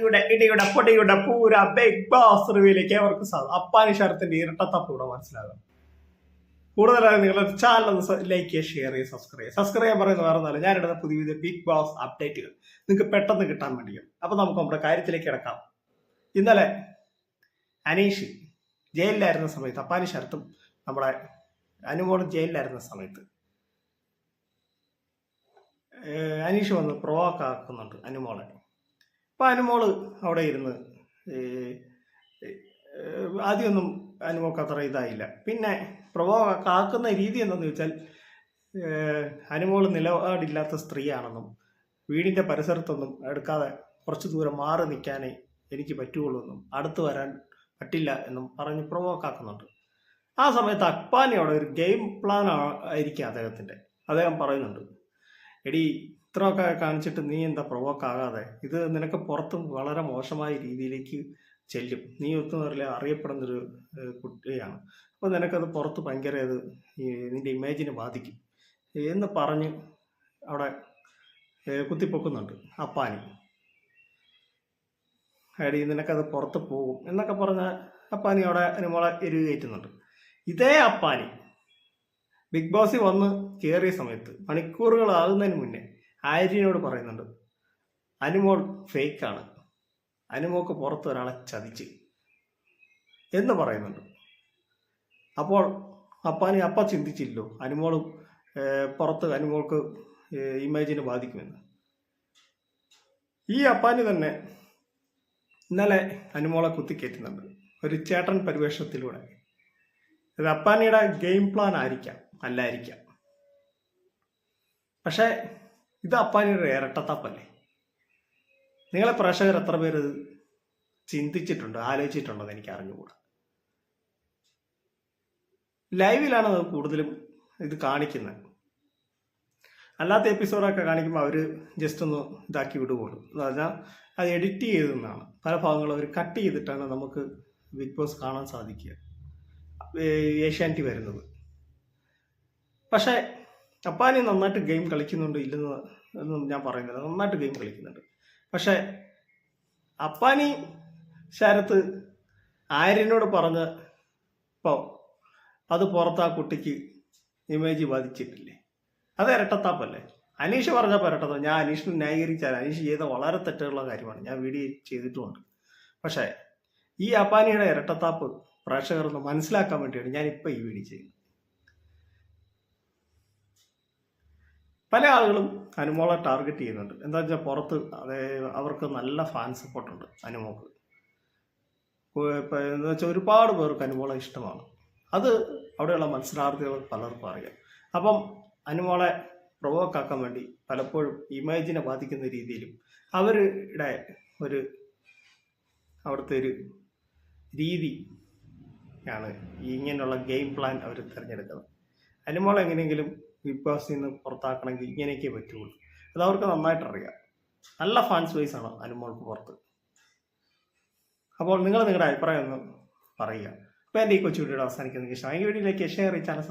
ഇവിടെ ഇടിയുടെ പൊടിയുടെ പൂര ബിഗ് ബോസ് റിവ്യൂയിലേക്ക് അവർക്ക് സാധനം അപ്പാനി ശരത്തിന്റെ ഇരട്ടത്തപ്പ് ഇവിടെ മനസ്സിലാകും. കൂടുതലായി നിങ്ങൾ ചാനൽ ലൈക്ക് ചെയ്യുക ഷെയർ ചെയ്യുക സബ്സ്ക്രൈബ് ചെയ്യുക സബ്സ്ക്രൈബ് ചെയ്യാൻ പറയുന്നത് വേറെ ഞാൻ ഇടുന്ന പുതിയ പുതിയ ബിഗ് ബോസ് അപ്ഡേറ്റുകൾ നിങ്ങൾക്ക് പെട്ടെന്ന് കിട്ടാൻ വേണ്ടിയാണ്. അപ്പൊ നമുക്ക് നമ്മുടെ കാര്യത്തിലേക്ക് കിടക്കാം. ഇന്നലെ അനീഷ് ജയിലിലായിരുന്ന സമയത്ത് അപ്പാനി ശരത്തും നമ്മുടെ അനുമോൾ ജയിലിലായിരുന്ന സമയത്ത് അനീഷ് വന്ന് പ്രൊവോക്ക് ആക്കുന്നുണ്ട് അനുമോളെ. അപ്പൊ അനുമോൾ അവിടെ ഇരുന്ന് ആദ്യമൊന്നും അനുമോക്ക് അത്ര ഇതായില്ല. പിന്നെ പ്രഭോ കാക്കുന്ന രീതി എന്താന്ന് വെച്ചാൽ അനുമോൾ നിലപാടില്ലാത്ത സ്ത്രീയാണെന്നും വീടിന്റെ പരിസരത്തൊന്നും എടുക്കാതെ കുറച്ച് ദൂരം മാറി നിൽക്കാനേ എനിക്ക് പറ്റുകയുള്ളൂ എന്നും അടുത്ത് വരാൻ പറ്റില്ല എന്നും പറഞ്ഞ് പ്രൊവോക്കാക്കുന്നുണ്ട് ആ സമയത്ത് അവിടെ ഒരു ഗെയിം പ്ലാൻ ആയിരിക്കും അദ്ദേഹത്തിന്റെ. അദ്ദേഹം പറയുന്നുണ്ട് എടി ഇത്രയൊക്കെ കാണിച്ചിട്ട് നീ എന്താ പ്രൊവോക്ക് ആകാതെ? ഇത് നിനക്ക് പുറത്തും വളരെ മോശമായ രീതിയിലേക്ക് ചെല്ലും. നീ ഒത്തും അറിയില്ല അറിയപ്പെടുന്നൊരു കുട്ടിയാണ്. അപ്പോൾ നിനക്കത് പുറത്ത് ഭയങ്കര ഇത് നിന്റെ ഇമേജിനെ ബാധിക്കും. എന്ന് പറഞ്ഞ് അവിടെ കുത്തിപ്പൊക്കുന്നുണ്ട് അപ്പാനി. എടി നിനക്കത് പുറത്ത് പോകും. എന്നൊക്കെ പറഞ്ഞ അപ്പാനി അവിടെ അനുമോളെ എരിവ് കയറ്റുന്നുണ്ട് ഇതേ അപ്പാനി ബിഗ് ബോസിൽ വന്ന് കയറിയ സമയത്ത് മണിക്കൂറുകളാകുന്നതിന് മുന്നേ ആര്യനോട് പറയുന്നുണ്ട് അനുമോൾ ഫേക്കാണ്. അനുമോക്ക് പുറത്ത് ഒരാളെ ചതിച്ച്. എന്ന് പറയുന്നുണ്ട്. അപ്പോൾ അപ്പാനി അപ്പ ചിന്തിച്ചില്ലോ അനുമോളും പുറത്ത് അനുമോൾക്ക് ഇമേജിനെ ബാധിക്കുമെന്ന്. ഈ അപ്പാനി തന്നെ ഇന്നലെ അനുമോളെ കുത്തിക്കയറ്റുന്നുണ്ട് ഒരു ചേട്ടൻ പരിവേഷത്തിലൂടെ. ഇത് അപ്പാനിയുടെ ഗെയിം പ്ലാൻ ആയിരിക്കാം. അല്ലായിരിക്കാം. പക്ഷേ ഇത് അപ്പാനിയുടെ ഇരട്ടത്തപ്പല്ലേ? നിങ്ങളെ പ്രേക്ഷകർ എത്ര പേര് ചിന്തിച്ചിട്ടുണ്ട് ആലോചിച്ചിട്ടുണ്ടോ എന്ന് എനിക്ക് അറിഞ്ഞുകൂടാ. ലൈവിലാണ് കൂടുതലും ഇത് കാണിക്കുന്നത്. അല്ലാത്ത എപ്പിസോഡൊക്കെ കാണിക്കുമ്പോൾ അവർ ജസ്റ്റ് ഒന്ന് ഇതാക്കി വിടുകയുള്ളൂ. എന്ന് പറഞ്ഞാൽ അത് എഡിറ്റ് ചെയ്തെന്നാണ് പല ഭാഗങ്ങളും അവർ കട്ട് ചെയ്തിട്ടാണ് നമുക്ക് ബിഗ് ബോസ് കാണാൻ സാധിക്കുക. ഏഷ്യാനെറ്റ് വരുന്നത്. പക്ഷേ അപ്പാനി നന്നായിട്ട് ഗെയിം കളിക്കുന്നുണ്ട് ഇല്ലെന്ന് എന്നും ഞാൻ പറയുന്നില്ല. നന്നായിട്ട് ഗെയിം കളിക്കുന്നുണ്ട്. പക്ഷേ അപ്പാനി ശരത്ത് ആര്യനോട് പറഞ്ഞ ഇപ്പോൾ അത് പുറത്ത് ആ കുട്ടിക്ക് ഇമേജ് ബാധിച്ചിട്ടില്ലേ? അത് ഇരട്ടത്താപ്പല്ലേ? അനീഷ് പറഞ്ഞപ്പോൾ ഇരട്ടത്താപ്പ് ഞാൻ അനീഷിനെ ന്യായീകരിച്ചാൽ അനീഷ് ചെയ്ത വളരെ തെറ്റുള്ള കാര്യമാണ്. ഞാൻ വീഡിയോ ചെയ്തിട്ടുമുണ്ട്. പക്ഷേ ഈ അപ്പാനിയുടെ ഇരട്ടത്താപ്പ് പ്രേക്ഷകർ മനസ്സിലാക്കാൻ വേണ്ടിയാണ് ഞാൻ ഇപ്പോൾ ഈ വീഡിയോ ചെയ്യുന്നത്. പല ആളുകളും അനുമോളെ ടാർഗറ്റ് ചെയ്യുന്നുണ്ട്. എന്താ വെച്ചാൽ പുറത്ത് അതേ അവർക്ക് നല്ല ഫാൻ സപ്പോർട്ടുണ്ട് അനുമോക്ക്. എന്താ വെച്ചാൽ ഒരുപാട് പേർക്ക് അനുമോളെ ഇഷ്ടമാണ്. അത് അവിടെയുള്ള മത്സരാർത്ഥികൾ പലർക്കും അറിയാം. അപ്പം അനുമോളെ പ്രൊവോക്ക് ആക്കാൻ വേണ്ടി പലപ്പോഴും ഇമേജിനെ ബാധിക്കുന്ന രീതിയിലും അവരുടെ ഒരു അവിടുത്തെ ഒരു രീതി ആണ് ഇങ്ങനെയുള്ള ഗെയിം പ്ലാൻ അവർ തിരഞ്ഞെടുക്കുന്നത്. അനുമോൾ എങ്ങനെയെങ്കിലും ബിഗ് ബോസിൽ നിന്ന് പുറത്താക്കണമെങ്കിൽ ഇങ്ങനെയൊക്കെ പറ്റുള്ളൂ. അത് അവർക്ക് നന്നായിട്ട് അറിയാം. നല്ല ഫാൻസ് ബേസ് ആണ് അനുമോൾക്ക് പുറത്ത്. അപ്പോൾ നിങ്ങൾ നിങ്ങളുടെ അഭിപ്രായം ഒന്ന് പറയുക. അപ്പോൾ എന്റെ ഈ കൊച്ചു വീഡിയോ അവസാനിക്കുന്ന ഈ വീഡിയോയിലേക്ക് ഷെയർ ഈ ചാനൽ